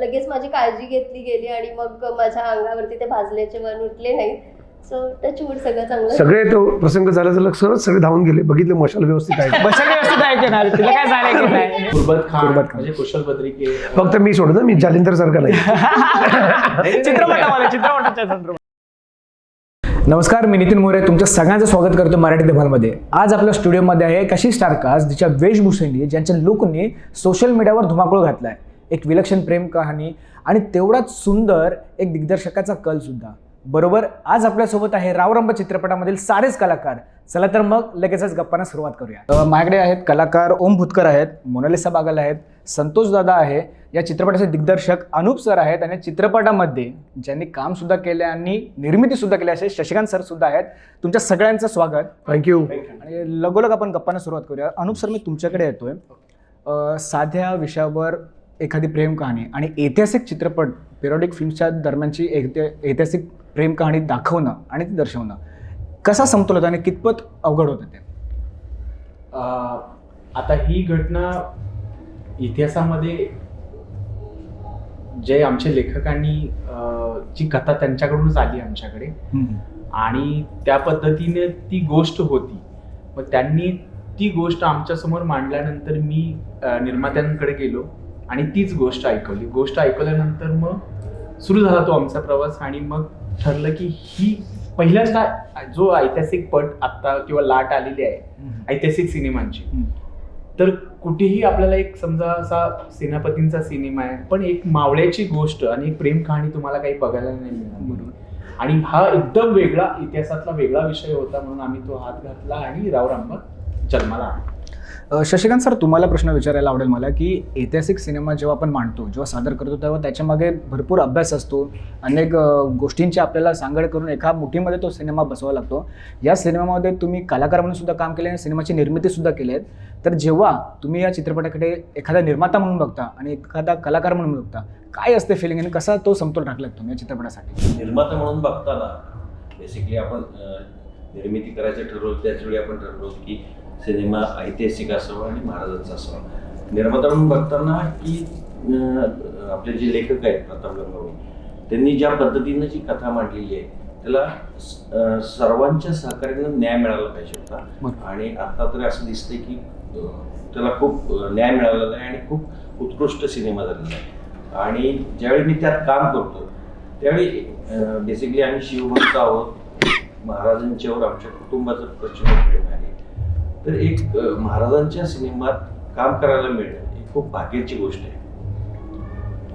लगेच माझी काळजी घेतली गेली आणि मग माझ्या अंगावरती ते भाजल्याचे मन उठले सो टचवूड सगळं चांगलं. सगळे तो प्रसंग झाला तर सरळ सगळे धावून गेले. बघितले मशाल व्यवस्थित आहे. बसण व्यवस्थित आहे की नाही? तिला काय झालं की नाही? कुर्बत खान कुर्बत खान. म्हणजे कुशल फक्त मी सोडतो मी जालिंदर सारखा नाही. चित्रपटामध्ये चित्रपटाच्या संदर्भात. नमस्कार मी नितीन मोरे. तुमचं सगळ्यांचं स्वागत करतो मराठी धमालमध्ये. आज आपल्या स्टुडिओमध्ये आहे एक अशी स्टारकास्ट जिच्या वेशभूषेने ज्यांच्या लुकने सोशल मीडियावर धुमाकूळ घातलाय. एक विलक्षण प्रेम कहाणी आणि तेवढाच सुंदर एक दिग्दर्शकाचा कल सुद्धा. बरोबर? आज आपल्यासोबत आहे रावरंब चित्रपटामधील सारेच कलाकार. चला तर मग लगेचच गप्पांना सुरुवात करूया. माझ्याकडे आहेत कलाकार ओम भुतकर आहेत मोनालिसा बागल आहेत संतोष दादा आहे. या चित्रपटाचे दिग्दर्शक अनूप सर आहेत आणि या चित्रपटामध्ये ज्यांनी काम सुद्धा केले आणि निर्मिती सुद्धा केली असे शशिकांत सर सुद्धा आहेत. तुमच्या सगळ्यांचं स्वागत. थँक्यू आणि लगोलग आपण गप्पांना सुरुवात करूया. अनुप सर मी तुमच्याकडे येतोय. साध्या विषयावर एखादी प्रेम कहाणी आणि ऐतिहासिक चित्रपट पिरियडिक फिल्मच्या दरम्यानची ऐति- ऐतिहासिक प्रेम कहाणी दाखवणं आणि ती दर्शवणं कसा समतोल होता आणि कितपत अवघड होतं ते? अं, आता ही घटना इतिहासामध्ये जे आमच्या लेखकांनी जी कथा त्यांच्याकडूनच आली आमच्याकडे आणि त्या पद्धतीने ती गोष्ट होती. मग त्यांनी ती गोष्ट आमच्यासमोर मांडल्यानंतर मी निर्मात्यांकडे गेलो. आणि तीच गोष्ट ऐकवली. गोष्ट ऐकवल्यानंतर मग सुरू झाला तो आमचा प्रवास आणि मग ठरलं की ही पहिल्यांदा जो ऐतिहासिक पट आत्ता किंवा लाट आलेली आहे ऐतिहासिक सिनेमांची. तर कुठेही आपल्याला एक समजा असा सेनापतींचा सिनेमा आहे पण एक मावळ्याची गोष्ट आणि एक प्रेम कहाणी तुम्हाला काही बघायला नाही मिळणार. आणि हा एकदम वेगळा इतिहासातला वेगळा विषय होता म्हणून आम्ही तो हात घातला आणि रावरांबा जन्माला आणला. शशिकांत सर तुम्हाला प्रश्न विचारायला आवडेल मला की ऐतिहासिक सिनेमा जेव्हा आपण मांडतो जेव्हा सादर करतो तेव्हा त्याच्यामागे भरपूर अभ्यास असतो. अनेक गोष्टींची आपल्याला सांगड करून एका मुठीमध्ये तो सिनेमा बसवा लागतो. या सिनेमामध्ये तुम्ही कलाकार म्हणून सुद्धा काम केले आणि सिनेमाची निर्मिती सुद्धा केली आहे तर जेव्हा तुम्ही या चित्रपटाकडे एखादा निर्माता म्हणून बघता आणि एखादा कलाकार म्हणून बघता काय असते फिलिंग आणि कसा तो समतोल टाकला तुम्ही या चित्रपटासाठी? निर्माता म्हणून बघताना बेसिकली आपण निर्मिती करायचं ठरवलं त्याचवेळी आपण ठरवलो की सिनेमा ऐतिहासिक असावा आणि महाराजांचा असावा निर्माता म्हणून बघताना की आपले जे लेखक आहेत प्रताप गंगावणे त्यांनी ज्या पद्धतीनं जी कथा मांडलेली आहे त्याला सर्वांच्या सहकार्यानं न्याय मिळाला पाहिजे होता. आणि आता तरी असं दिसतंय की त्याला खूप न्याय मिळालेला आहे आणि खूप उत्कृष्ट सिनेमा झालेला आहे. आणि ज्यावेळी मी त्यात काम करतो त्यावेळी बेसिकली आम्ही शिवभक्त आहोत. महाराजांच्यावर आमच्या कुटुंबाचं प्रचंड प्रेम आहे. तर एक महाराजांच्या सिनेमात काम करायला मिळणं ही खूप भाग्याची गोष्ट आहे.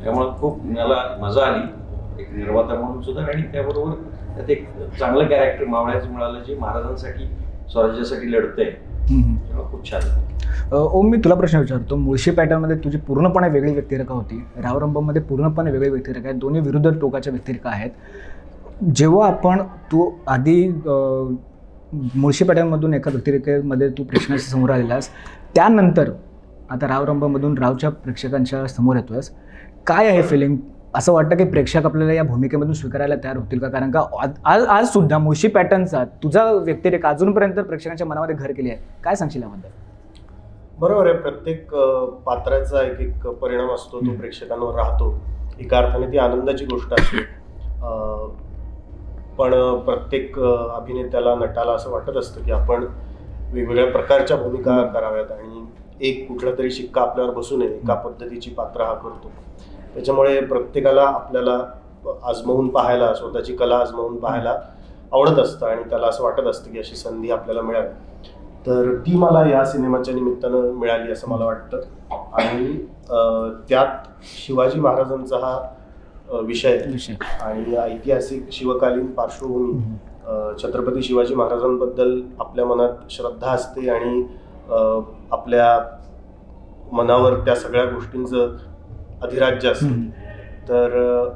त्यामुळे खूप मला मजा आली एक निर्माता म्हणून सुद्धा आणि त्याबरोबर त्यात एक चांगलं कॅरेक्टर मावळ्याचं मिळालं जे महाराजांसाठी स्वराज्यासाठी लढतंय. खूप छान ओम मी तुला प्रश्न विचारतो. मुळशी पॅटर्नमध्ये तुझी पूर्णपणे वेगळी व्यक्तिरेखा होती. रावरंबमध्ये पूर्णपणे वेगळी व्यक्तिरेखा आहे दोन्ही विरुद्ध टोकाच्या व्यक्तिरेखा आहेत. जेव्हा आपण तू आधी मुळशी पॅटर्नमधून एका व्यक्तिरेखेमध्ये तू प्रेक्षकांच्या समोर आलेलास. त्यानंतर आता रावरंबमधून रावच्या प्रेक्षकांच्या समोर येतोयस. काय आहे फिलिंग असं वाटतं की प्रेक्षक आपल्याला या भूमिकेमधून स्वीकारायला तयार होतील का? कारण का आज- आज सुद्धा मुळशी पॅटर्नचा तुझा व्यक्तिरेखा अजूनपर्यंत प्रेक्षकांच्या मनामध्ये घर केली आहे. काय सांगशील याबद्दल? बरोबर आहे. प्रत्येक पात्राचा एक एक परिणाम असतो. तो. प्रेक्षकांवर राहतो. एका अर्थाने ती आनंदाची गोष्ट असते. पण प्रत्येक अभिनेत्याला नटाला असं वाटत असतं की आपण वेगवेगळ्या प्रकारच्या भूमिका कराव्यात आणि एक कुठला तरी शिक्का आपल्यावर बसू नये एका पद्धतीची पात्र हा करतो. त्याच्यामुळे प्रत्येकाला आपल्याला आजमावून पाहायला स्वतःची कला आजमावून पाहायला आवडत असतं आणि त्याला असं वाटत असतं की अशी संधी आपल्याला मिळावी. तर ती मला या सिनेमाच्या निमित्तानं मिळाली असं मला वाटतं. आणि त्यात शिवाजी महाराजांचा हा विषय. आणि ऐतिहासिक शिवकालीन पार्श्वभूमी छत्रपती शिवाजी महाराजांबद्दल आपल्या मनात श्रद्धा असते आणि आपल्या मनावर त्या सगळ्या गोष्टींचं अधिराज्य असतं. तर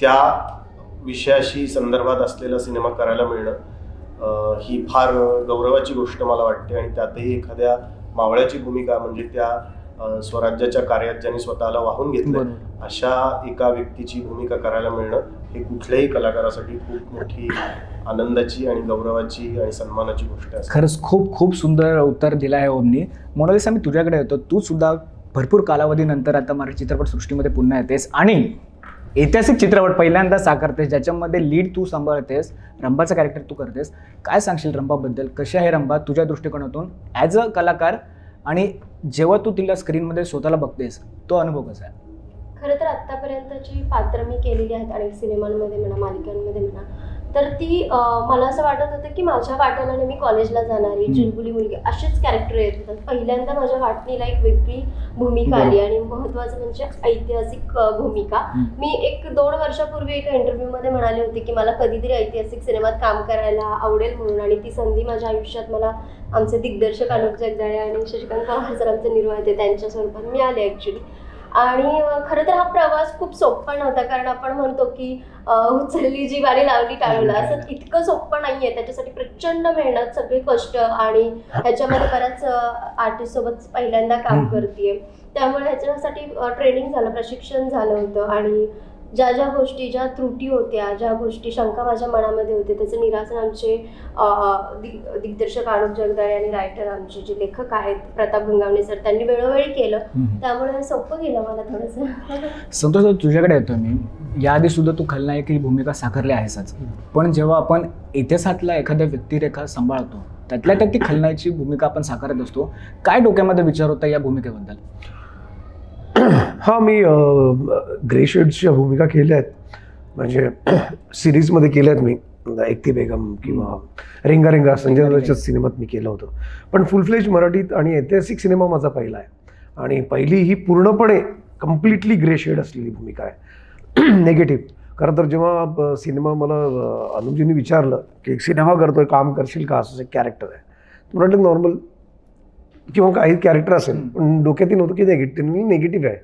त्या विषयाशी संदर्भात असलेला सिनेमा करायला मिळणं ही फार गौरवाची गोष्ट मला वाटते. आणि त्यातही एखाद्या मावळ्याची भूमिका म्हणजे त्या स्वराज्याच्या कार्यात ज्यांनी स्वतःला वाहून घेतलं अशा एका व्यक्तीची भूमिका करायला मिळणं हे कुठल्याही कलाकारासाठी खूप मोठी आनंदाची आणि गौरवाची आणि सन्मानाची गोष्ट असते. खरंच खूप खूप सुंदर उत्तर दिलं आहे ओमनी. मोनालिसा मी तुझ्याकडे येतो. तू सुद्धा भरपूर कालावधीनंतर आता मराठी चित्रपटसृष्टीमध्ये पुन्हा येतेस आणि ऐतिहासिक चित्रपट पहिल्यांदा साकारतेस ज्याच्यामध्ये लीड तू सांभाळतेस रंभाचं कॅरेक्टर तू करतेस. काय सांगशील रंभाबद्दल कशी आहे रंभा तुझ्या दृष्टिकोनातून ॲज अ कलाकार आणि जेव्हा तू तिला स्क्रीनमध्ये स्वतःला बघतेस तो अनुभव कसा आहे? खरं तर आत्तापर्यंतची पात्र मी केलेली आहेत अनेक सिनेमांमध्ये म्हणा मालिकांमध्ये म्हणा तर ती मला असं वाटत होतं की माझ्या वाट्याला मी कॉलेजला जाणारी. चिलबुली मुलगी. अशीच कॅरेक्टर येत होतात पहिल्यांदा माझ्या वाटणीला एक वेगळी भूमिका आली आणि महत्त्वाचं म्हणजे ऐतिहासिक भूमिका. मी एक दोन वर्षापूर्वी एका इंटरव्ह्यूमध्ये म्हणाले होते की मला कधीतरी ऐतिहासिक सिनेमात काम करायला आवडेल म्हणून आणि ती संधी माझ्या आयुष्यात मला आमचे दिग्दर्शक अनुप जगदाळे आणि शशिकांत पवार सर आमचे निर्माते त्यांच्या स्वरूपात मिळाले ॲक्च्युली आणि खरं तर हा प्रवास खूप सोपा नव्हता. कारण आपण म्हणतो की उचलली जी गाडी लावली टाळूला असं इतकं सोपं नाही आहे त्याच्यासाठी प्रचंड मेहनत सगळे कष्ट आणि ह्याच्यामध्ये बऱ्याच आर्टिस्ट सोबत पहिल्यांदा काम. करते त्यामुळे ह्याच्यासाठी ट्रेनिंग झालं प्रशिक्षण झालं होतं आणि ज्या ज्या गोष्टी ज्या त्रुटी होत्या ज्या गोष्टी शंका माझ्या मनामध्ये होते त्याचं निरासन आमचे दिग दिग्दर्शक अनुप जगदाळे आणि रायटर आमचे जे लेखक आहेत प्रताप गंगावणे सर त्यांनी वेळोवेळी केलं. त्यामुळे सोपं गेलं मला थोडंसं. संतोष तुझ्याकडे येतो मी. याआधी सुद्धा तू खलनायक ही भूमिका साकारली आहेसच. पण जेव्हा आपण इतिहासातला एखाद्या व्यक्तिरेखा सांभाळतो त्यातल्या त्यात ती खलनायची भूमिका आपण साकारत असतो. काय डोक्यामध्ये विचार होता या भूमिकेबद्दल? हा मी ग्रे शेड्सच्या भूमिका केल्या आहेत. म्हणजे सिरीजमध्ये केल्या आहेत मी. एकती बेगम किंवा रेंगा रेंगा संजय दत्तच्या सिनेमात मी केलं होतं. पण फुल फ्लेज मराठीत आणि ऐतिहासिक सिनेमा माझा पहिला आहे. आणि पहिली ही पूर्णपणे कम्प्लिटली ग्रे शेड असलेली भूमिका आहे. नेगेटिव्ह खरं तर जेव्हा सिनेमा मला अ, अनुपजींनी विचारलं की एक सिनेमा करतोय काम करशील का? असं एक कॅरेक्टर आहे. म्हटलं नॉर्मल किंवा काही कॅरेक्टर असेल पण डोक्यात नव्हतं की नेगेटिव्ह निगेटिव्ह आहे.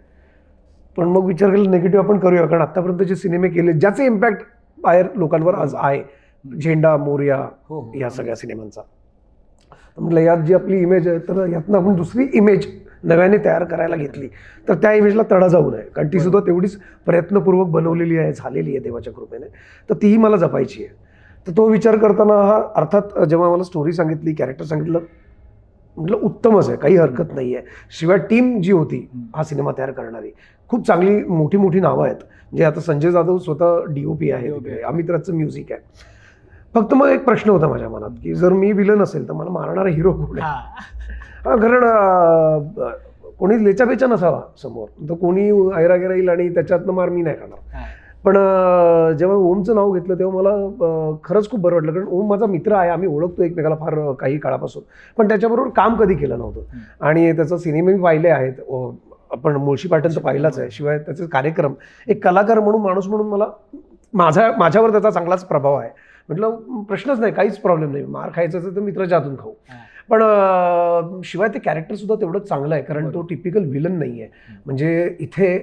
पण मग विचार केला निगेटिव्ह आपण करूया कारण आतापर्यंत जे सिनेमे केले ज्याचे इम्पॅक्ट बाहेर लोकांवर आज आहे. झेंडा मोर्या हो या सगळ्या सिनेमांचा. म्हटलं यात जी आपली इमेज आहे तर यातनं आपण दुसरी इमेज नव्याने तयार करायला घेतली. तर त्या इमेजला तडा जाऊ नये. कारण ती सुद्धा तेवढीच प्रयत्नपूर्वक बनवलेली आहे झालेली आहे देवाच्या कृपेने. तर तीही मला जपायची आहे. तर तो विचार करताना हा अर्थात जेव्हा मला स्टोरी सांगितली कॅरेक्टर सांगितलं म्हटलं उत्तमच आहे काही हरकत नाही आहे शिवाय टीम जी होती हा सिनेमा तयार करणारी. खूप चांगली मोठी मोठी नावं आहेत. म्हणजे आता संजय जाधव स्वतः डी ओ पी आहे. अमित राजचं म्युझिक आहे. फक्त मग एक प्रश्न होता माझ्या मनात की जर मी विलन असेल तर मला मारणारा हिरो कोण आहे? कारण कोणी लेचापेचा नसावा समोर. तर कोणी ऐरा गेरा येईल आणि त्याच्यातनं मार मी नाही करणार पण जेव्हा ओमचं नाव घेतलं तेव्हा मला खरंच खूप बरं वाटलं. कारण ओम माझा मित्र आहे आम्ही ओळखतो एकमेकाला फार काही काळापासून. पण त्याच्याबरोबर काम कधी केलं नव्हतं. आणि त्याचं सिनेमे मी पाहिले आहेत. आपण मुळशी पाटणचं पाहिलाच आहे. शिवाय त्याचे कार्यक्रम. एक कलाकार म्हणून माणूस म्हणून मला माझा माझ्यावर त्याचा चांगलाच प्रभाव आहे. म्हटलं प्रश्नच नाही. काहीच प्रॉब्लेम नाही. मार खायचं तर मित्राच्या हातून खाऊ. पण शिवाय ते कॅरेक्टर सुद्धा तेवढंच चांगलं आहे कारण तो टिपिकल विलन नाही आहे म्हणजे इथे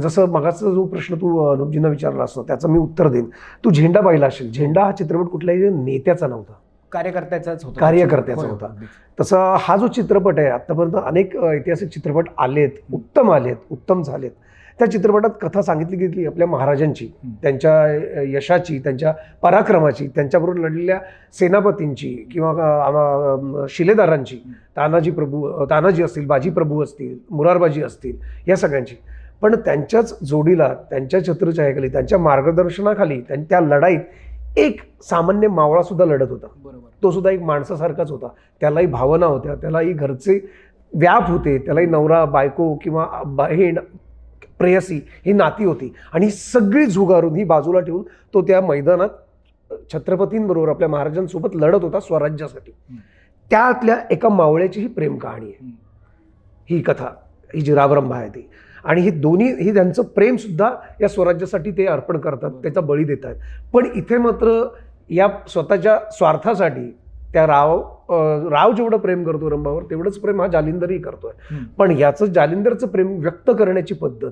जसं मगाचा जो प्रश्न तू अनुपजींना विचारला असतो त्याचं मी उत्तर देईन. तू झेंडा पाहिला असेल झेंडा हा चित्रपट कुठल्याही नेत्याचा नव्हता. कार्यकर्त्याचाच होता. कार्यकर्त्याचा होता. तसा हा जो चित्रपट आहे आत्तापर्यंत अनेक ऐतिहासिक चित्रपट आलेत उत्तम आलेत उत्तम झालेत. त्या चित्रपटात कथा सांगितली गेली आपल्या महाराजांची. त्यांच्या यशाची त्यांच्या पराक्रमाची त्यांच्याबरोबर लढलेल्या सेनापतींची किंवा शिलेदारांची तानाजी प्रभू तानाजी असतील बाजी प्रभू असतील मुरारबाजी असतील या सगळ्यांची. पण त्यांच्याच जोडीला त्यांच्या छत्रछायाखाली त्यांच्या मार्गदर्शनाखाली त्यां- त्या लढाईत एक सामान्य मावळा सुद्धा लढत होता. बरोबर. तो सुद्धा एक माणसासारखाच होता. त्यालाही भावना होत्या त्यालाही घरचे व्याप होते त्यालाही नवरा बायको किंवा बहीण प्रेयसी ही नाती होती. आणि ही सगळी झुगारून ही बाजूला ठेवून तो त्या मैदानात छत्रपतींबरोबर आपल्या महाराजांसोबत लढत होता स्वराज्यासाठी. त्यातल्या एका मावळ्याची ही प्रेम कहाणी आहे. हं. कथा ही जी रावरंभा आहे ती. आणि ही दोन्ही ही त्यांचं प्रेम सुद्धा या स्वराज्यासाठी ते अर्पण करतात त्याचा बळी देत आहेत. पण इथे मात्र या स्वतःच्या स्वार्थासाठी त्या राव राव जेवढं प्रेम करतो रंभावर तेवढंच प्रेम हा जालिंदरही करतोय. हं. पण याचं जालिंदरचं प्रेम व्यक्त करण्याची पद्धत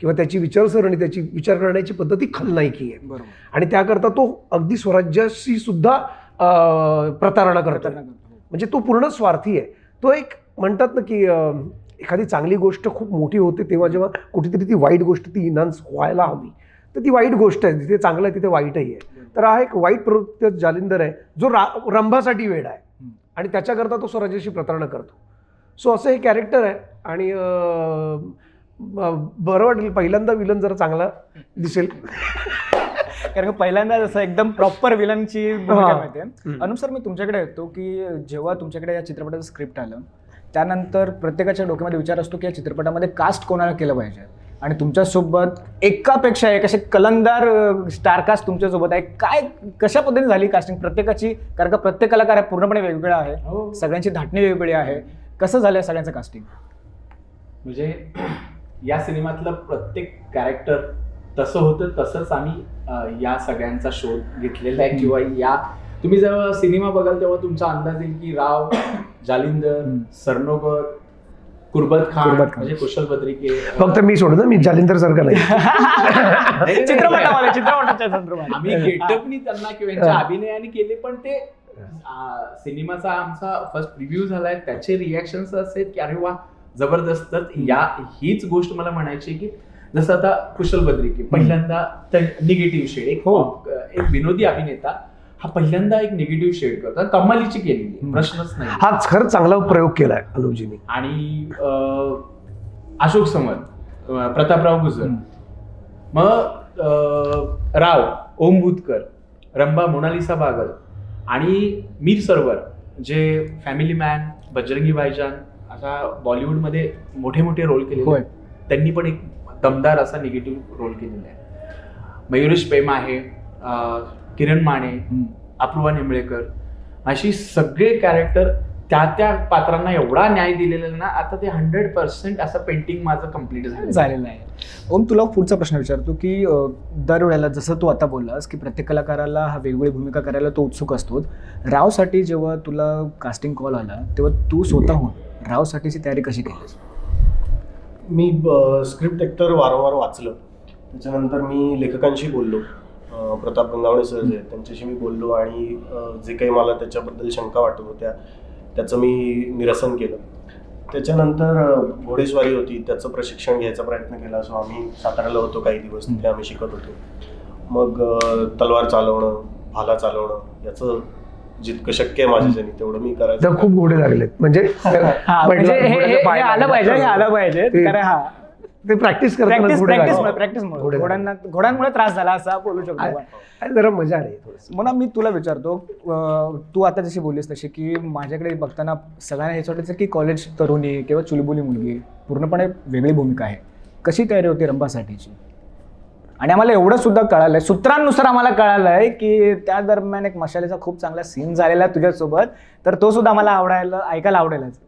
किंवा त्याची विचारसरणी त्याची विचार करण्याची पद्धत ही खलनायकी आहे. आणि त्याकरता तो अगदी स्वराज्याशी सुद्धा प्रतारणा करतो म्हणजे तो पूर्ण स्वार्थी आहे. तो एक म्हणतात ना की एखादी चांगली गोष्ट खूप मोठी होते तेव्हा जेव्हा कुठेतरी ती वाईट गोष्ट ती इनान्स व्हायला हवी. तर ती वाईट गोष्ट आहे जिथे चांगलं आहे तिथे वाईटही आहे. तर हा एक वाईट प्रवृत्त जालिंदर आहे जो रा रंभासाठी वेळ आहे. आणि त्याच्याकरता तो स्वराज्याशी प्रतारणा करतो सो असं हे कॅरेक्टर आहे आणि बरं वाटेल पहिल्यांदा विलन जरा चांगला दिसेल कारण का पहिल्यांदा जसं एकदम प्रॉपर विलनची भूमिका. माहिती आहे. अनुप सर मी तुमच्याकडे येतो की जेव्हा तुमच्याकडे या चित्रपटाचं स्क्रिप्ट आलं त्यानंतर प्रत्येकाच्या डोक्यामध्ये विचार असतो की या चित्रपटामध्ये कास्ट कोणाला केलं पाहिजे आणि तुमच्यासोबत एकापेक्षा एक असे कलंदार स्टारकास्ट तुमच्यासोबत आहे. काय कशा पद्धतीने झाली कास्टिंग प्रत्येकाची कारण का प्रत्येक कलाकार आहे पूर्णपणे वेगवेगळा आहे. हो. सगळ्यांची धाटणी वेगवेगळी आहे. कसं झालं सगळ्यांचं कास्टिंग म्हणजे या सिनेमातलं प्रत्येक कॅरेक्टर तसं होतं तसंच आम्ही या सगळ्यांचा शोध घेतलेला आहे. किंवा या तुम्ही जेव्हा सिनेमा बघाल तेव्हा तुमचा अंदाज येईल की राव जालिंदर. सरनोबत कुर्बत खान कुर्बत खान. म्हणजे कुशल बद्रिके फक्त मी सोडतो मी जालिंदर सारखा नाही. चित्रपटामध्ये चित्रपटाच्या संदर्भात. आम्ही गेटअपनी त्यांना किंवा यांच्या अभिनयाने केले पण ते आ, सिनेमाचा आमचा फर्स्ट रिव्ह्यू झालाय. त्याचे रिॲक्शन्स असे की अरे वा जबरदस्त तर या हीच गोष्ट मला म्हणायची आहे की जसं आता कुशल बद्रिके पहिल्यांदा निगेटिव्ह शेड एक हो. एक विनोदी अभिनेता हा पहिल्यांदा एक निगेटिव्ह शेड करतो आणि कमालीची केलेली. हम्म. प्रश्नच नाही हा खरंच चांगला प्रयोग केलाय अनुपजीने आणि अं, अशोक समद अं, प्रतापराव गुजर. मग अं, राव ओम भूतकर रंबा मोनालिसा बागल आणि मीर सरवर जे फॅमिली मॅन बजरंगी भाईजान असा बॉलिवूडमध्ये मोठे मोठे रोल केले होय. त्यांनी पण एक दमदार असा निगेटिव्ह रोल केलेला आहे मयुरेश पेम आहे अं, किरण माने. अपूर्वा निंबळेकर अशी सगळे कॅरेक्टर त्या त्या पात्रांना एवढा न्याय दिलेला आहे ना आता ते हंड्रेड पर्सेंट असं पेंटिंग माझं कंप्लीट झालं झालेलं आहे ओम तुला पुढचा प्रश्न विचारतो की दरवेळेला जसं तू आता बोललास की प्रत्येक कलाकाराला हा वेगवेगळी भूमिका करायला तो उत्सुक असतो. रावसाठी जेव्हा तुला कास्टिंग कॉल आला तेव्हा तू स्वतःहून रावसाठीची तयारी कशी केलीस? मी स्क्रिप्ट एकतर वारंवार वाचलं. त्याच्यानंतर मी लेखकांशी बोललो. प्रताप गंगावणे सर जे आहेत, त्यांच्याशी मी बोललो आणि जे काही मला त्याच्याबद्दल शंका वाटत होत्या त्याचं मी निरसन केलं. त्याच्यानंतर घोडेस्वारी होती त्याचं प्रशिक्षण घ्यायचा प्रयत्न केला. सो आम्ही साताऱ्याला होतो काही दिवस तिथे आम्ही शिकत होतो. मग तलवार चालवणं भाला चालवणं याचं जितकं शक्य आहे माझ्याच्यानी तेवढं मी करायचं. खूप घोडे लागलेत. म्हणजे म्हणजे आलं पाहिजे हे आलं पाहिजे. कारण हा ते प्रॅक्टिस प्रॅक्टिस घोडे प्रॅक्टिस घोड्यांना घोड्यांमुळे त्रास झाला असा बोलू शकतो. आपण जरा मजा आली म्हणून मी तुला विचारतो तू आता जशी बोललीस तशी की माझ्याकडे बघताना सगळ्यांना हेच वाटायचं की कॉलेज तरुणी किंवा चुलबुली मुलगी पूर्णपणे वेगळी भूमिका आहे. कशी तयारी होती रंभासाठीची आणि आम्हाला एवढं सुद्धा कळालंय सूत्रांनुसार आम्हाला कळालंय की त्या दरम्यान एक मशालीचा खूप चांगला सीन झालेला आहे तुझ्यासोबत तर तो सुद्धा आम्हाला आवडायला ऐकायला आवडेलच.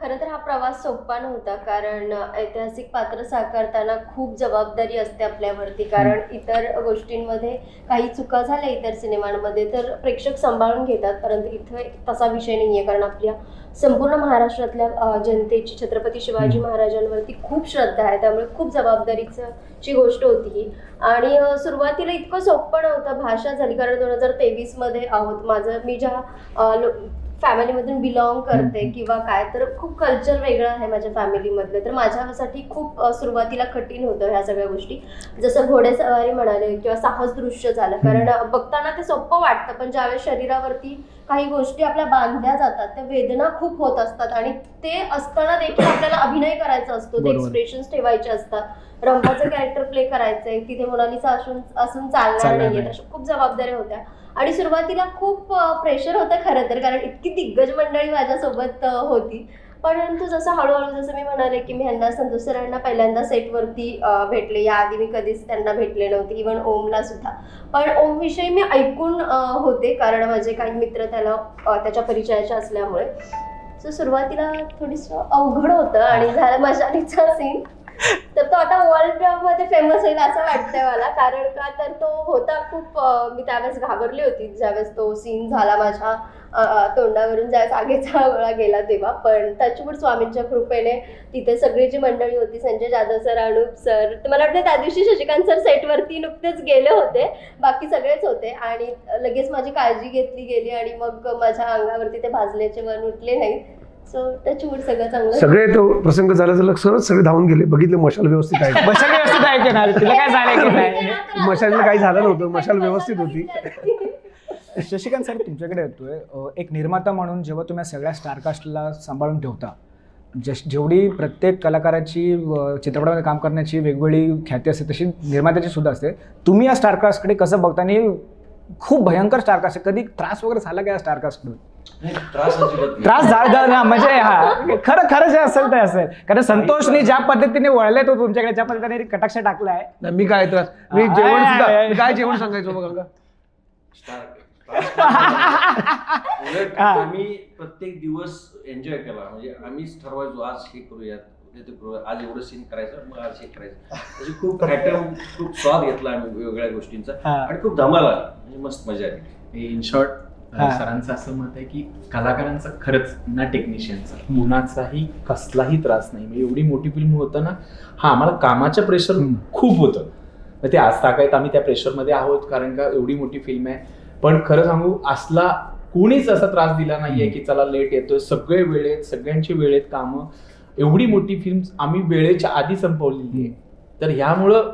खरं तर हा प्रवास सोपा नव्हता कारण ऐतिहासिक पात्र साकारताना खूप जबाबदारी असते आपल्यावरती. कारण इतर गोष्टींमध्ये काही चुका झाल्या इतर सिनेमांमध्ये तर प्रेक्षक सांभाळून घेतात. परंतु इथं तसा विषय नाही आहे कारण आपल्या संपूर्ण महाराष्ट्रातल्या जनतेची छत्रपती शिवाजी महाराजांवरती खूप श्रद्धा आहे. त्यामुळे खूप जबाबदारीचं ची गोष्ट होती ही. आणि सुरुवातीला इतकं सोपं नव्हतं भाषा झाली. कारण दोन हजार तेवीसमध्ये आहोत. माझं मी ज्या फॅमिलीमधून बिलॉंग करते किंवा काय तर खूप कल्चर वेगळं आहे माझ्या फॅमिलीमधलं. तर माझ्यासाठी खूप सुरुवातीला कठीण होतं ह्या सगळ्या गोष्टी. जसं घोडेसवारी म्हणाले किंवा साहस दृश्य झालं. कारण बघताना ते सोपं वाटतं पण ज्यावेळेस शरीरावरती काही गोष्टी आपल्या बांधल्या जातात त्या वेदना खूप होत असतात. आणि ते असताना देखील आपल्याला अभिनय करायचा असतो. ते. एक्सप्रेशन्स ठेवायचे असतात. रंगाचं कॅरेक्टर प्ले करायचंय. तिथे मोनालिसा असून असून चालणार नाहीये. नाही. अशा खूप जबाबदाऱ्या होत्या. आणि सुरुवातीला खूप प्रेशर होतं खरं तर कारण इतकी दिग्गज मंडळी माझ्यासोबत होती. परंतु जसं हळूहळू जसं मी म्हणाले की मी ह्यांना संतोष सरांना पहिल्यांदा सेटवरती भेटले. याआधी मी कधीच त्यांना भेटले नव्हते इवन ओमला सुद्धा. पण ओमविषयी मी ऐकून होते कारण माझे काही मित्र त्याला त्याच्या परिचयाचे असल्यामुळे. सो सुरुवातीला थोडीसं अवघड होतं आणि झालं माझ्या आधीचा सीन तर तो आता वर्ल्डमध्ये फेमस होईल असं वाटतंय मला. कारण का? तर तो होता खूप मी त्यावेळेस घाबरली होती. ज्यावेळेस तो सीन झाला माझ्या तोंडावरून ज्यावेळेस आगेचा गोळा गेला तेव्हा. पण टचवूड स्वामींच्या कृपेने तिथे सगळी जी मंडळी होती संजय जाधव सर अनुप सर मला वाटतं त्या दिवशी शशिकांत सर सेटवरती नुकतेच गेले होते. बाकी सगळेच होते. आणि लगेच माझी काळजी घेतली गेली आणि मग माझ्या अंगावरती ते भाजल्याचे वन उठले नाहीत सो टचवूड सगळं चांगलं सगळे तो प्रसंग झाला तर सरळ सगळे धावून गेले. बघितले मशाल व्यवस्थित आहे. मशाल व्यवस्थित आहे की नाही? तिला काय झालं की नाही? मशालीला काही झालं नव्हतं. मशाल व्यवस्थित होती. शशिकांत सर तुमच्याकडे येतोय. अ, एक निर्माता म्हणून जेव्हा तुम्ही या सगळ्या स्टारकास्टला सांभाळून ठेवता जश जेवढी प्रत्येक कलाकाराची अ, चित्रपटामध्ये काम करण्याची वेगवेगळी ख्याती असते तशी निर्मात्याची सुद्धा असते. तुम्ही या स्टारकास्टकडे कसं बघता? आणि खूप भयंकर स्टारकास्ट आहे. कधी त्रास वगैरे झाला का या स्टारकास्टकडून त्रास झाला ना म्हणजे हा खरं खरं जे असेल ते असेल. कारण संतोषने ज्या पद्धतीने वळले तो तुमच्याकडे ज्या पद्धतीने कटाक्ष टाकलाय. नाही, मी काय त्रास मी जेवण सुद्धा काय जेवण सांगायचो बघा हा. आम्ही प्रत्येक दिवस एन्जॉय केला. म्हणजे आम्हीच ठरवायचो आज हे करूयात आज एवढं सीन करायचं मग आज हे करायचं. अशी खूप पॅटर्न खूप स्वाद घेतला आम्ही वेगवेगळ्या गोष्टींचा. आणि खूप धमाल आली. म्हणजे मस्त मजा आली. In short. सरांचं असं मत आहे की कलाकारांचा खरंच ना टेक्निशियनचा कुणाचाही कसलाही त्रास नाही. म्हणजे एवढी मोठी फिल्म होतं ना हा आम्हाला कामाचं प्रेशर. खूप होतं. मग ते आज ताकायत आम्ही त्या प्रेशरमध्ये आहोत कारण का एवढी मोठी फिल्म आहे. पण खरं सांगू असला कोणीच असा त्रास दिला नाहीये की चला लेट येतोय. सगळे वेळेत सगळ्यांची वेळेत कामं. एवढी मोठी फिल्म आम्ही वेळेच्या आधी संपवलेली आहे. तर ह्यामुळं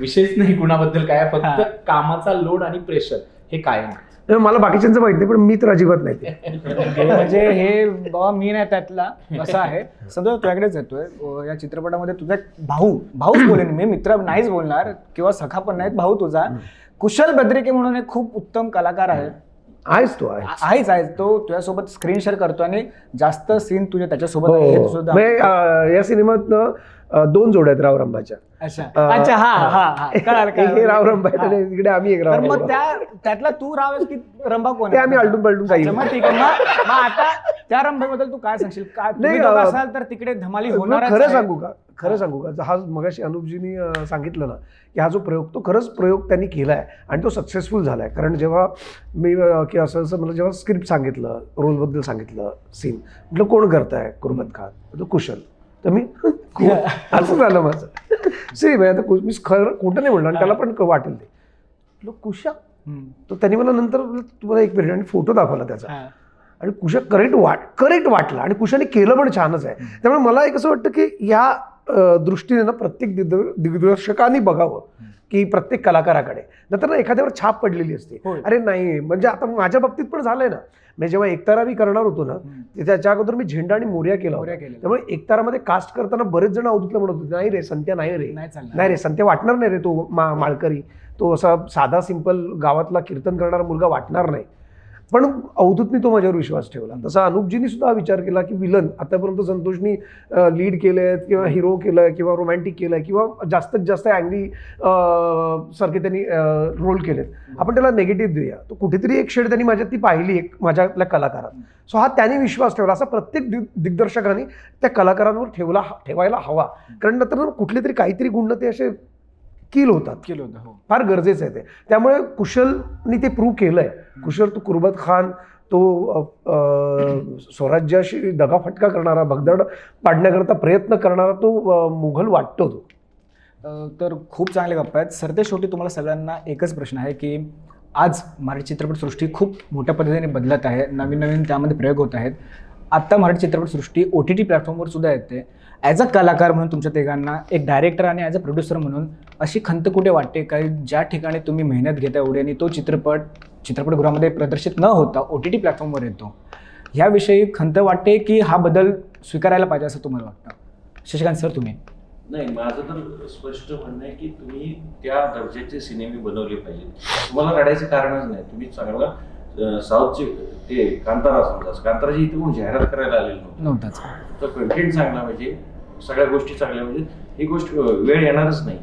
विशेष नाही कुणाबद्दल काय फक्त. कामाचा लोड आणि प्रेशर हे कायम. नाही, मला बाकीच्यांचं माहीत नाही पण मी तर अजिबात नाही. ते. म्हणजे हे बाबा मी नाही त्यातला असं आहे. संतोष तुझ्याकडेच येतोय. अ, या चित्रपटामध्ये तुझा एक भाऊ भाऊच बोलेन मी मित्र नाहीच बोलणार किंवा सखा पण नाहीत भाऊ तुझा. कुशल बद्रिके म्हणून एक खूप उत्तम कलाकार आहे. आहेच तो आहे आहेच आहे तो तुझ्यासोबत स्क्रीन शेअर करतो आणि जास्त सीन तुझे त्याच्यासोबत हो. आहे हे हो. म्हणजे, अं, या सिनेमात दोन जोड्या आहेत राव रंबाच्या अच्छा हा हा हा कळालं, एक हे कळालं. राव रंबा आहेत. आणि इकडे आम्ही एक तर मग. त्या त्यातला तू राव आहेस की रंभा कोण ते आहे? आम्ही आलटून पलटून काही अच्छा, मग ठीक आहे. मग मग आता त्या रंभेबद्दल तू काय सांगशील? काय तुम्ही नाही, दोघं अ, असाल तर तिकडे धमाली होणार खरं सांगू का? खरं सांगू का? हा मगाशी अनुपजीनी अं, सांगितलं ना की हा जो प्रयोग तो खरंच प्रयोग त्यांनी केला आहे आणि तो सक्सेसफुल झाला आहे कारण जेव्हा मी अं, की असं असं मला जेव्हा स्क्रिप्ट सांगितलं रोलबद्दल सांगितलं सीन म्हटलं कोण करताय कुर्बत खान तो कुशल. तर मी? असं झालं माझं. सेम आहे आता कु- मी खरं खोटं नाही म्हणलं आणि त्याला पण वाटेल ते. म्हटलं कुशा? तर त्यांनी मला नंतर तुम्हाला एक मिनिट आणि फोटो दाखवला त्याचा. आणि कुशा करेक्ट वाट करेक्ट वाटला आणि कुशाने केलं पण छानच आहे. त्यामुळे मला एक असं वाटतं की या दृष्टीने ना प्रत्येक दिग्द- दिग्दर्शकांनी बघावं की प्रत्येक कलाकाराकडे. नंतर ना एखाद्यावर छाप पडलेली असते. अरे नाही म्हणजे आता माझ्या बाबतीत पण झालंय ना. मी जेव्हा एकतारा मी करणार होतो ना त्याच्या अगोदर मी झेंडा आणि मोर्या केला. त्यामुळे एकतारामध्ये कास्ट करताना बरेच जण अवधूतला म्हणत होते नाही रे संत्या नाही रे. नाही रे संत्या वाटणार नाही रे तो मा माळकरी. तो असा साधा सिंपल गावातला कीर्तन करणारा मुलगा वाटणार नाही. पण अवधूतनी तो माझ्यावर विश्वास ठेवला. तसा अनुपजीनी सुद्धा विचार केला की विलन आतापर्यंत संतोषनी लीड केले आहेत किंवा हिरो केलंय किंवा रोमॅन्टिक आहे किंवा जास्तीत जास्त अँगली सारखे त्यांनी रोल केलेत. आपण त्याला निगेटिव्ह देऊया. तो कुठेतरी एक शेड त्यांनी माझ्यात ती पाहिली एक माझ्यातल्या कलाकारात. सो हा त्याने विश्वास ठेवला. असा प्रत्येक दिग्दर्शकाने त्या कलाकारांवर ठेवला ठेवायला हवा. कारण नंतर कुठले तरी काहीतरी गुण ते असे कील होतात. केलं होतं हो. फार गरजेचं आहे ते. त्यामुळे कुशलनी ते प्रूव्ह केलं आहे कुशल तो कुर्बत खान तो स्वराज्याशी दगाफटका करणारा भगदड पाडण्याकरता प्रयत्न करणारा तो मुघल वाटतो तो. तर खूप चांगले गप्पा आहेत. सरते शेवटी तुम्हाला सगळ्यांना एकच प्रश्न आहे की आज मराठी चित्रपटसृष्टी खूप मोठ्या पद्धतीने बदलत आहे. नवीन नवीन त्यामध्ये प्रयोग होत आहेत. आत्ता मराठी चित्रपटसृष्टी ओ टी टी प्लॅटफॉर्मवर सुद्धा येते. ॲज अ कलाकार म्हणून तुमच्या तिघांना एक डायरेक्टर आणि ॲज अ प्रोड्युसर म्हणून अशी खंत कुठे वाटते? का ज्या ठिकाणी तुम्ही मेहनत घेता एवढी आणि तो चित्रपट चित्रपटगृहामध्ये प्रदर्शित न होता ओ टी टी प्लॅटफॉर्मवर येतो. ह्याविषयी खंत वाटते की हा बदल स्वीकारायला पाहिजे असं तुम्हाला वाटतं? शशिकांत सर तुम्ही? नाही माझं तर स्पष्ट म्हणणं आहे की तुम्ही त्या दर्जाचे सिनेमे बनवले पाहिजेत. तुम्हाला रडायचं कारणच नाही. तुम्ही चांगला साऊथचे ते कांतारा समजा कांताराची इथे कोण जाहिरात करायला आलेलं नव्हतं. तर कंटेंट चांगला पाहिजे सगळ्या गोष्टी चांगल्या पाहिजे ही गोष्ट वेळ येणारच नाही.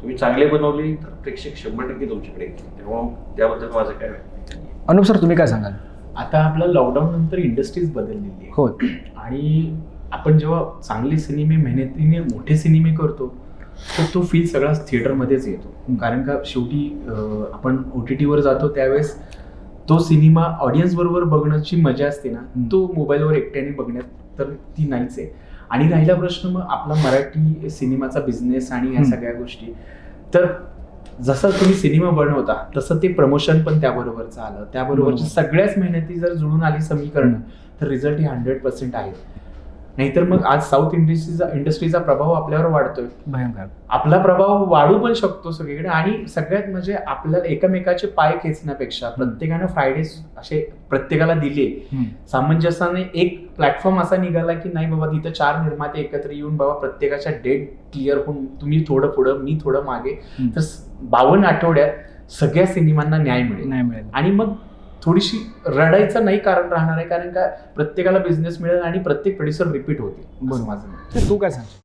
तुम्ही चांगले बनवले तर प्रेक्षक शंभर टक्के तुमच्याकडे येतील. त्यामुळे त्याबद्दल माझं काय अनुप सर तुम्ही काय सांगाल? आता आपलं लॉकडाऊन नंतर इंडस्ट्रीज बदललेली आहे हो आणि आपण जेव्हा चांगले सिनेमे मेहनतीने मोठे सिनेमे करतो तर तो फील सगळा थिएटरमध्येच येतो. कारण का शेवटी आपण ओ टी टीवर जातो त्यावेळेस तो सिनेमा ऑडियन्स बरोबर बघण्याची मजा असते ना. तो मोबाईलवर एकट्याने बघण्यात तर ती नाहीच आहे आणि राहिला प्रश्न मग आपला मराठी सिनेमाचा बिझनेस आणि ह्या हम्म. सगळ्या गोष्टी तर जसं तुम्ही सिनेमा बनवता तसं ते प्रमोशन पण त्याबरोबरचं आलं त्याबरोबरची बरोबर. सगळ्याच मेहनती जर जुळून आली समीकरणं तर रिझल्ट हे हंड्रेड पर्सेंट आहे नाहीतर मग आज साऊथ इंडस्ट्रीचा इंडस्ट्रीचा प्रभाव आपल्यावर वाढतोय. भयंकर. आपला प्रभाव वाढू पण शकतो सगळीकडे आणि सगळ्यात म्हणजे आपल्याला एकमेकाचे पाय खेचण्यापेक्षा प्रत्येकानं फ्रायडे असे प्रत्येकाला दिले. सामंजस्याने एक प्लॅटफॉर्म असा निघाला की नाही बाबा तिथं चार निर्माते एकत्र येऊन बाबा प्रत्येकाच्या डेट क्लिअर होऊन तुम्ही थोडं पुढं मी थोडं मागे. तर बावन्न आठवड्यात सगळ्या सिनेमांना न्याय मिळेल. नाही मिळेल. आणि मग थोडीशी रडायचं नाही कारण राहणार आहे कारण का प्रत्येकाला बिझनेस मिळेल आणि प्रत्येक प्रोड्युसर रिपीट होतील बरोबर. माझं तू काय सांगशील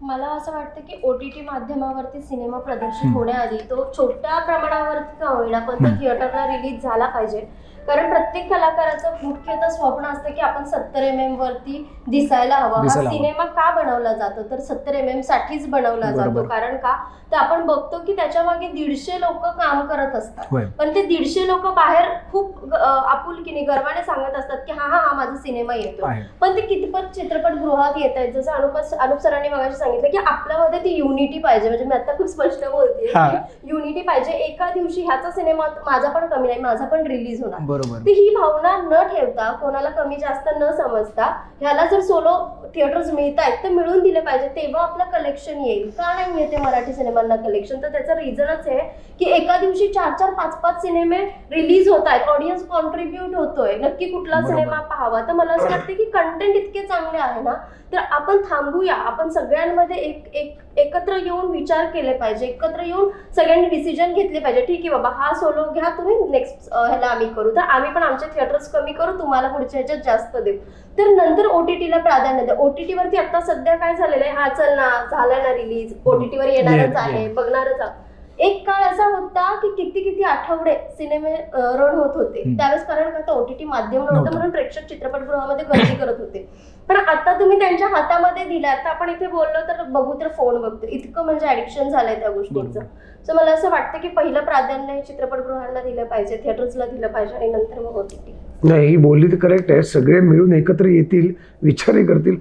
मला असं वाटतं की ओ टी टी माध्यमावरती सिनेमा प्रदर्शित. होण्याआधी तो छोट्या प्रमाणावरती का होईना पण तो. थिएटरला रिलीज झाला पाहिजे कारण प्रत्येक कलाकाराचं मुख्यतः स्वप्न असतं की आपण सत्तर एम एम वरती दिसायला हवा. हा दिसायला हवं. सिनेमा का बनवला जातो? तर सत्तर एम एम साठीच बनवला जातो. बरोबर. कारण का? तर आपण बघतो की त्याच्यामागे दीडशे लोक काम करत असतात. होय. पण ते दीडशे लोक बाहेर खूप अं, आपुलकीने गर्वाने सांगत असतात की हा हा हा माझा सिनेमा येतो. आहे. पण ते कितपत चित्रपटगृहात येत आहेत? जसं अनुप अनुप सरांनी मगाशी सांगितलं की आपल्यामध्ये ती युनिटी पाहिजे. म्हणजे मी आता खूप स्पष्ट बोलते हा. युनिटी पाहिजे. एका दिवशी ह्याचा सिनेमा माझा पण कमी नाही माझा पण रिलीज होणार. बरोबर. तर ही भावना न ठेवता कोणाला कमी जास्त न समजता ह्याला जर सोलो थिएटर्स मिळत आहेत तर मिळून दिले पाहिजे तेव्हा आपलं कलेक्शन येईल. का नाही येते मराठी सिनेमांना कलेक्शन तर त्याचं रिझनच आहे की एका दिवशी चार चार पाच पाच सिनेमे रिलीज होत आहेत. ऑडियन्स कॉन्ट्रीब्युट होतोय. नक्की कुठला. सिनेमा पाहावा. तर मला असं वाटतं की कंटेंट इतके चांगले आहे ना तर आपण थांबूया. आपण सगळ्यांमध्ये एक एक एकत्र येऊन विचार केले पाहिजे. एकत्र येऊन सगळ्यांनी डिसिजन घेतले पाहिजे. ठीक आहे बाबा हा सोलो घ्या तुम्ही नेक्स्ट ह्याला आम्ही करू. तर आम्ही पण आमचे थिएटर्स कमी करू तुम्हाला पुढच्या ह्याच्यात जास्त देऊ. तर नंतर ओ टी टीला प्राधान्य द्या. ओ टी टीवरती आता सध्या काय झालेलं आहे? हा चल ना झालं ना रिलीज ओ टी टीवर येणारच आहे बघणारच आहे. एक काळ असा होता की किती किती आठवडे सिनेमे रन होत होते. त्यावेळेस कारण का ओटीटी माध्यम नव्हतं. म्हणून प्रेक्षक चित्रपटगृहामध्ये गर्दी करत होते. पण आता तुम्ही त्यांच्या हातामध्ये दिला आता आपण इथे बोललो तर बघू तर फोन बघतो. इतकं म्हणजे ऍडिक्शन झालंय त्या गोष्टीचं. सो मला असं वाटतं की पहिलं प्राधान्य हे चित्रपटगृहांना दिलं पाहिजे थिएटर्सला दिलं पाहिजे आणि नंतर मग ओटीटी नाही ही बोलली तर करेक्ट आहे. सगळे मिळून एकत्र येतील विचारही करतील.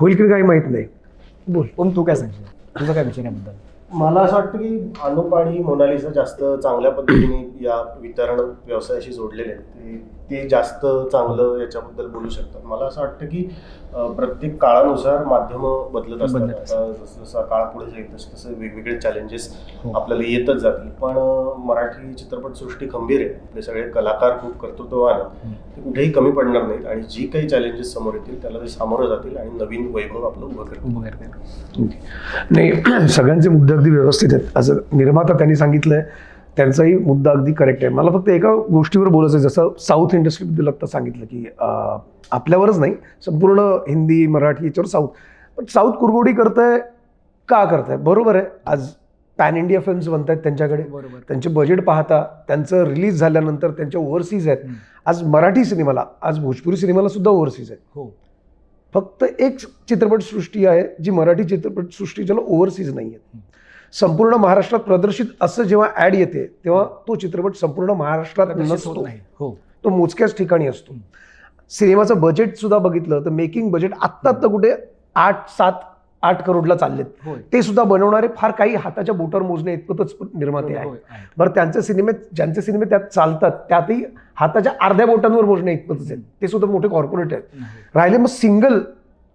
होईल की काही माहीत नाही. बोल. ओम तू काय सांगशील? तुझं काय विचार याबद्दल? मला असं वाटतं की अनुप आणि मोनालिसा जास्त चांगल्या पद्धतीने या वितरण व्यवसायाशी जोडलेले आहेत. ते ते जास्त चांगलं याच्याबद्दल बोलू शकतात. मला असं वाटतं की प्रत्येक काळानुसार माध्यमं बदलत असतात. जसं जसं काळ पुढे जाईल तसं तसं वेगवेगळे चॅलेंजेस हो. आपल्याला येतच जातील. पण मराठी चित्रपटसृष्टी खंबीर आहे. आपले सगळे कलाकार खूप कर्तृत्ववान. ते कुठेही कमी पडणार नाहीत आणि जी काही चॅलेंजेस समोर येतील त्याला ते सामोरं जातील आणि नवीन वैभव आपलं उभं करतील. नाही सगळ्यांचे मुद्दे अगदी व्यवस्थित आहेत. असं निर्माता त्यांनी सांगितलंय. त्यांचाही मुद्दा अगदी करेक्ट आहे. मला फक्त एका गोष्टीवर बोलायचं आहे जसं साऊथ इंडस्ट्रीबद्दल आत्ता सांगितलं की आपल्यावरच नाही संपूर्ण हिंदी मराठी याच्यावर साऊथ पण साऊथ कुरगोडी करतंय का करताय? बरोबर आहे. आज पॅन इंडिया फिल्म्स बनत आहेत त्यांच्याकडे. बरोबर. त्यांचे बजेट पाहता त्यांचं रिलीज झाल्यानंतर त्यांच्या ओव्हरसीज आहेत. आज मराठी सिनेमाला आज भोजपुरी सिनेमाला सुद्धा ओव्हरसीज आहे हो. फक्त एक चित्रपटसृष्टी आहे जी मराठी चित्रपटसृष्टी ज्याला ओव्हरसीज नाही आहे. संपूर्ण महाराष्ट्रात प्रदर्शित असं जेव्हा ॲड येते तेव्हा तो चित्रपट संपूर्ण महाराष्ट्रात नसतो. नाही. हो. तो मोजक्याच ठिकाणी असतो. सिनेमाचं बजेट सुद्धा बघितलं तर मेकिंग बजेट आत्ता आत्ता कुठे आठ सात आठ करोडला चाललेत. ते सुद्धा बनवणारे फार काही हाताच्या बोटावर मोजणे इतपतच निर्माते आहेत. बरं त्यांचे सिनेमे ज्यांचे सिनेमे त्यात चालतात त्यातही हाताच्या अर्ध्या बोटांवर मोजणे इतपतच आहेत. ते सुद्धा मोठे कॉर्पोरेट आहेत. राहिले मग सिंगल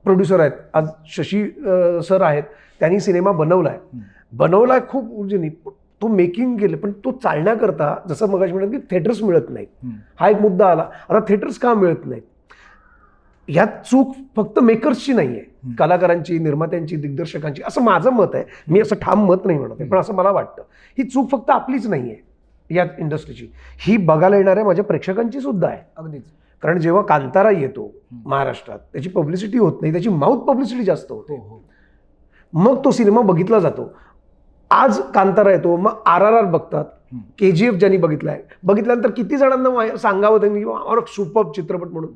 प्रोड्युसर आहेत. आज शशी सर आहेत. त्यांनी सिनेमा बनवलाय. बनवलाय खूप ऊर्जेने तो मेकिंग केलं पण तो चालण्याकरता जसं मगाशी म्हणत की थिएटर्स मिळत नाहीत. हा एक मुद्दा आला. आता थिएटर्स का मिळत नाहीत? यात चूक फक्त मेकर्सची नाही आहे. कलाकारांची निर्मात्यांची दिग्दर्शकांची असं माझं मत आहे. मी असं ठाम मत नाही म्हणत आहे पण असं मला वाटतं. ही चूक फक्त आपलीच नाही आहे या इंडस्ट्रीची. ही बघायला येणाऱ्या माझ्या प्रेक्षकांची सुद्धा आहे. अगदीच. कारण जेव्हा कांतारा येतो. महाराष्ट्रात त्याची पब्लिसिटी होत नाही त्याची माउथ पब्लिसिटी जास्त होते. हो हो. मग तो सिनेमा बघितला जातो. आज कांतारा येतो मग आर आर आर बघतात. के जी एफ ज्यांनी बघितलाय. बघितल्यानंतर किती जणांना सांगावं त्यांनी और सुपर चित्रपट म्हणून.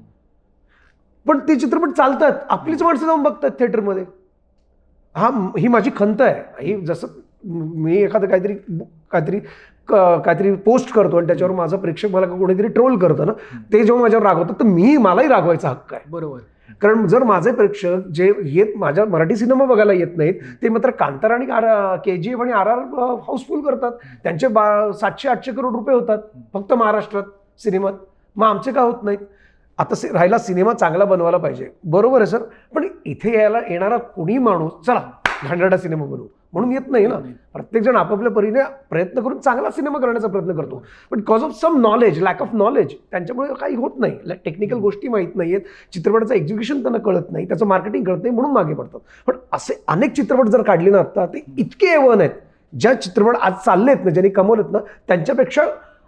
पण ते चित्रपट चालतात. आपलीच माणसं जाऊन बघतात थिएटरमध्ये. हा ही माझी खंत आहे. ही जसं मी एखादं काहीतरी काहीतरी काहीतरी पोस्ट करतो आणि त्याच्यावर माझा प्रेक्षक मला कोणीतरी ट्रोल करतं ना ते जेव्हा माझ्यावर रागवतात तर मी मलाही रागवायचा हक्क आहे. बरोबर. कारण जर माझे प्रेक्षक जे येत माझ्या मराठी सिनेमा बघायला येत नाहीत ते मात्र कांतारा आणि आर के जी एफ आणि आर आर हाऊसफुल करतात. त्यांचे बा सातशे आठशे करोड रुपये होतात फक्त महाराष्ट्रात सिनेमात. मग आमचे का होत नाहीत? आता से राहिला सिनेमा चांगला बनवायला पाहिजे. बरोबर आहे सर? पण इथे यायला येणारा कुणी माणूस चला घाणेरडा सिनेमा बनवू. म्हणून येत नाही ना. प्रत्येकजण आपापल्या परीने प्रयत्न करून चांगला सिनेमा करण्याचा प्रयत्न करतो. पण because of some knowledge lack of knowledge त्यांच्यामुळे काही होत नाही. टेक्निकल गोष्टी माहीत नाही आहेत चित्रपटाचं एक्झिक्युशन त्यांना कळत नाही. त्याचं मार्केटिंग कळत नाही म्हणून मागे पडतात. पण असे अनेक चित्रपट जर काढले ना आता ते इतके एवन आहेत. ज्या चित्रपट आज चाललेत ना ज्यांनी कमवलेत ना त्यांच्यापेक्षा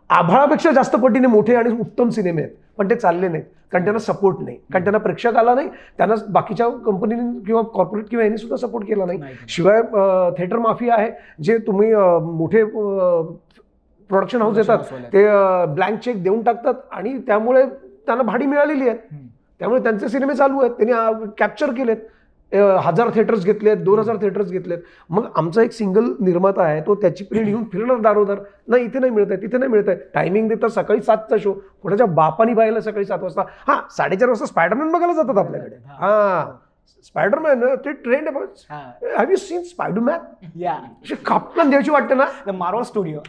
आभाळापेक्षा जास्त पटीने मोठे आणि उत्तम सिनेमे आहेत. पण ते चालले नाहीत. कारण त्यांना सपोर्ट नाही. कारण त्यांना प्रेक्षक आला नाही. त्यांना बाकीच्या कंपनीने किंवा कॉर्पोरेट किंवा यांनी सुद्धा सपोर्ट केला नाही. शिवाय थिएटर माफिया आहे. जे तुम्ही मोठे प्रोडक्शन हाऊस येतात ते ब्लँक चेक देऊन टाकतात. आणि त्यामुळे त्यांना भाडी मिळालेली आहेत हम्म. त्यामुळे त्यांचे सिनेमे चालू आहेत. त्यांनी कॅप्चर केलेत. हजार थिएटर्स घेतलेत दोन हजार थिएटर्स घेतलेत. मग आमचा एक सिंगल निर्माता आहे तो त्याची प्रिंट घेऊन फिरणार दारोदार. नाही इथे नाही मिळत आहे तिथे नाही मिळत आहे. टायमिंग देतात सकाळी सातचा शो कोणाच्या बापानी पाहिलं सकाळी सात वाजता? हां साडेचार वाजता स्पायडरमॅन बघायला जातात आपल्याकडे. हां. स्पायडरमॅन ते ट्रेंड हा. हॅव यू सीन स्पायडरमॅन या. द्यायची वाटते ना. द मार्वल स्टुडिओ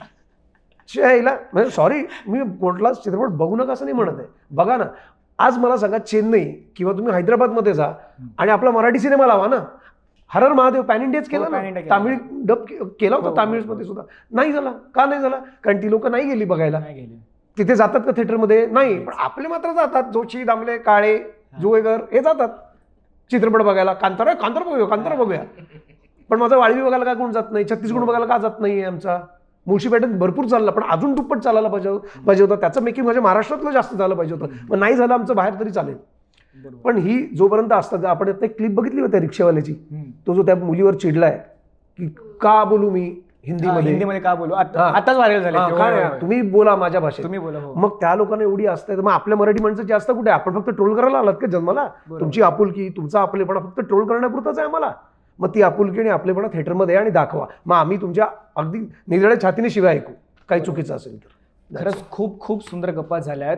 म्हणजे सॉरी मी कुठला चित्रपट बघू नका असं नाही म्हणत आहे. बघा ना आज मला सांगा चेन्नई किंवा तुम्ही हैदराबादमध्ये जा आणि आपला मराठी सिनेमा लावा ना. हरर महादेव पॅन इंडियाच केला हो, ना. केला. तामिळ डब केला हो, होता हो, तामिळमध्ये सुद्धा. नाही झाला. का नाही झाला? कारण ती लोक नाही गेली बघायला. तिथे जातात का थिएटरमध्ये? नाही. पण आपले मात्र जातात. जोशी दामले काळे जुवेगर हे जातात. चित्रपट बघायला. कांतारा कांतारा बघूया कांतारा बघूया. पण माझा वाळवी बघायला का कोण जात नाही? छत्तीसगड बघायला का जात नाही आमचा? मुळशी पॅटर्न भरपूर चालला पण अजून दुप्पट चालायला पाहिजे पाहिजे होता. त्याचं मेकिंग माझ्या महाराष्ट्रातलं जास्त झालं पाहिजे होतं. मग नाही झालं आमचं बाहेर तरी चालेल. पण ही जोपर्यंत असतात आपण एक क्लिप बघितली होती रिक्षावाल्याची. तो जो त्या मुलीवर चिडलाय की का बोलू मी हिंदीमध्ये? हिंदीमध्ये का बोलू? आत-. आताच व्हायरल झाले. तुम्ही बोला माझ्या भाषेत. तुम्ही बोला हो. मग त्या लोकांना एवढी असते तर मग आपल्या मराठी माणसाची असतं कुठे? आपण फक्त ट्रोल करायला आलात का जन्माला. तुमची आपुलकी तुमचा आपलेपणा फक्त ट्रोल करण्यापुरताच आहे आम्हाला. मग ती आपुलकी आणि आपलेपणा थिएटरमध्ये आणि दाखवा. मग आम्ही तुमच्या अगदी निजळ्या छातीने शिवाय ऐकू. काही चुकीचं असेल तर. खरंच खूप खूप सुंदर गप्पा झाल्यात.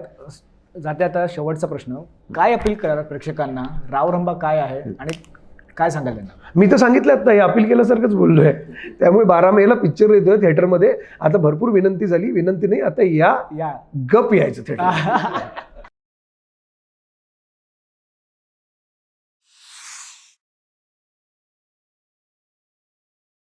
जाते आता शेवटचा प्रश्न. काय अपील करणार प्रेक्षकांना? रावरंबा काय आहे? आणि काय सांगाल त्यांना? मी तर सांगितलं आता हे अपील केल्यासारखंच बोललोय. त्यामुळे बारा मेला पिक्चर येतोय थिएटरमध्ये आता भरपूर विनंती झाली. विनंती नाही आता या या. गप यायचं थिएटर